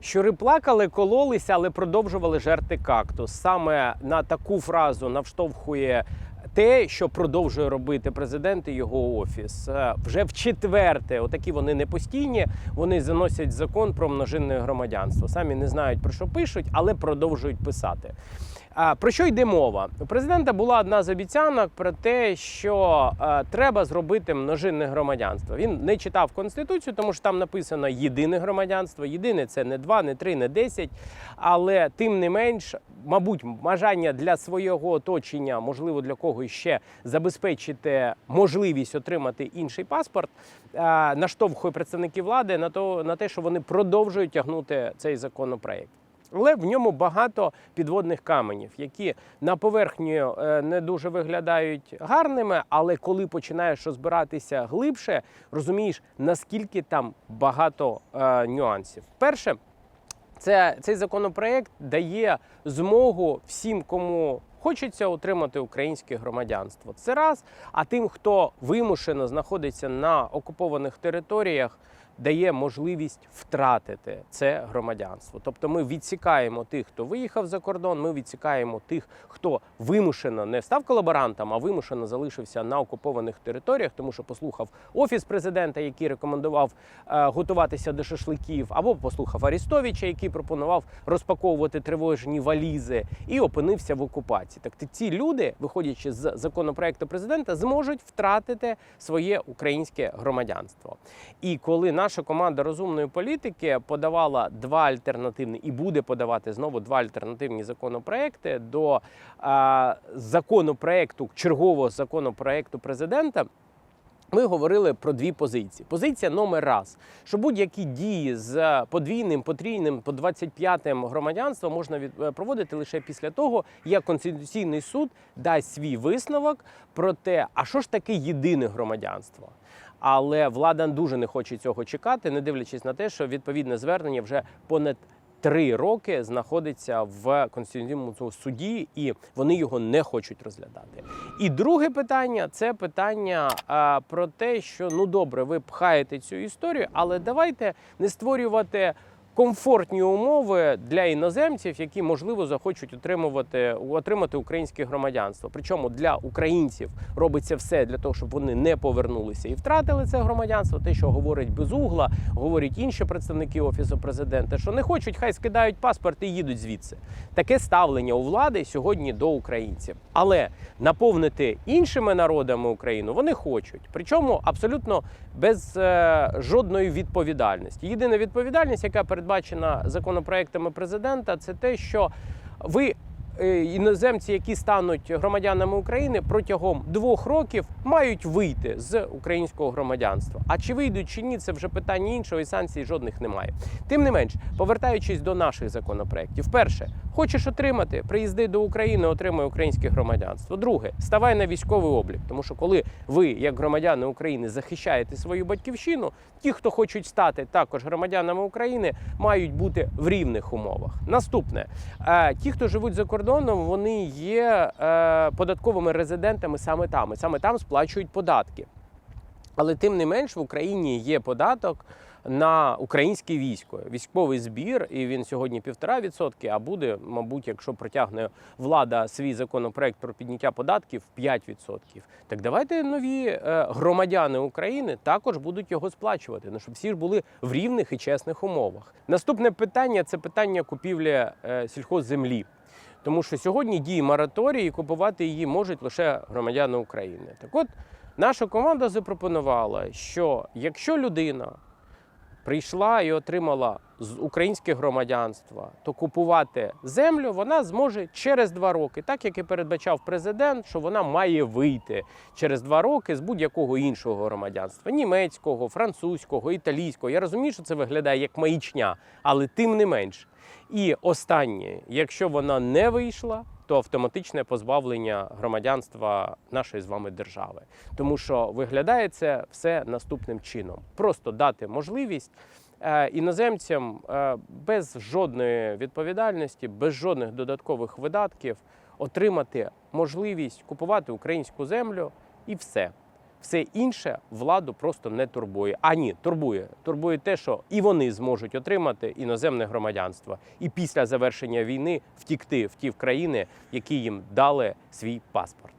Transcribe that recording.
Щури плакали, кололися, але продовжували жерти кактус. Саме на таку фразу навштовхує те, що продовжує робити президент і його офіс. Е, Вже в четверте, отакі вони не постійні. Вони заносять закон про множинне громадянство. Самі не знають про що пишуть, але продовжують писати. Про що йде мова? У президента була одна з обіцянок про те, що е, треба зробити множинне громадянство. Він не читав конституцію, тому що там написано єдине громадянство. Єдине це не два, не три, не десять. Але тим не менш, мабуть, бажання для свого оточення, можливо, для когось ще забезпечити можливість отримати інший паспорт, е, наштовхує представників влади на то на те, що вони продовжують тягнути цей законопроект. Але в ньому багато підводних каменів, які на поверхні е, не дуже виглядають гарними, але коли починаєш розбиратися глибше, розумієш, наскільки там багато е, нюансів. Перше, це цей законопроект дає змогу всім, кому хочеться отримати українське громадянство. Це раз. А тим, хто вимушено знаходиться на окупованих територіях, дає можливість втратити це громадянство. Тобто ми відсікаємо тих, хто виїхав за кордон, ми відсікаємо тих, хто вимушено не став колаборантом, а вимушено залишився на окупованих територіях, тому що послухав офіс президента, який рекомендував е, готуватися до шашликів, або послухав Арістовича, який пропонував розпаковувати тривожні валізи, і опинився в окупації. Так ці люди, виходячи з законопроекту президента, зможуть втратити своє українське громадянство. І коли наша команда розумної політики подавала два альтернативні і буде подавати знову два альтернативні законопроекти до законопроекту чергового законопроекту президента. Ми говорили про дві позиції. Позиція номер раз, що будь-які дії з подвійним, потрійним по 25-м громадянством можна від, е, проводити лише після того, як Конституційний суд дасть свій висновок про те, а що ж таке єдине громадянство. Але влада дуже не хоче цього чекати, не дивлячись на те, що відповідне звернення вже понад три роки знаходиться в конституційному суді, і вони його не хочуть розглядати. І друге питання це питання а, про те, що ну добре, ви пхаєте цю історію, але давайте не створювати. Комфортні умови для іноземців, які можливо захочуть отримувати отримати українське громадянство. Причому для українців робиться все для того, щоб вони не повернулися і втратили це громадянство. Те, що говорить безугла, говорять інші представники офісу президента, що не хочуть, хай скидають паспорт і їдуть звідси. Таке ставлення у влади сьогодні до українців. Але наповнити іншими народами Україну вони хочуть. Причому абсолютно без е, жодної відповідальності. Єдина відповідальність, яка передбачена законопроектами президента, це те, що ви. Е, Іноземці, які стануть громадянами України, протягом двох років мають вийти з українського громадянства. А чи вийдуть чи ні, це вже питання іншого, і санкцій жодних немає. Тим не менш, повертаючись до наших законопроєктів, перше, хочеш отримати, приїзди до України, отримай українське громадянство. Друге, ставай на військовий облік, тому що коли ви, як громадяни України, захищаєте свою батьківщину, ті, хто хочуть стати також громадянами України, мають бути в рівних умовах. Наступне, е, ті, хто живуть за кордоном, вони є е, податковими резидентами саме там, і саме там сплачують податки. Але тим не менш в Україні є податок на українське військо, військовий збір, і він сьогодні півтора відсотки. А буде, мабуть, якщо протягне влада свій законопроект про підняття податків 5%. Так давайте нові е, громадяни України також будуть його сплачувати. Ну щоб всі ж були в рівних і чесних умовах. Наступне питання це питання купівлі е, сільхозземлі. Тому що сьогодні діє мораторій, і купувати її можуть лише громадяни України. Так от наша команда запропонувала, що якщо людина прийшла і отримала з- українське громадянство, то купувати землю вона зможе через два роки, так як і передбачав президент, що вона має вийти через два роки з будь-якого іншого громадянства німецького, французького, італійського. Я розумію, що це виглядає як маячня, але тим не менш. І останнє, якщо вона не вийшла, то автоматичне позбавлення громадянства нашої з вами держави. Тому що виглядає це все наступним чином: просто дати можливість е, іноземцям е, без жодної відповідальності, без жодних додаткових видатків отримати можливість купувати українську землю і все. Все інше владу просто не турбує. А ні, турбує. Турбує те, що і вони зможуть отримати іноземне громадянство і після завершення війни втікти в ті країни, які їм дали свій паспорт.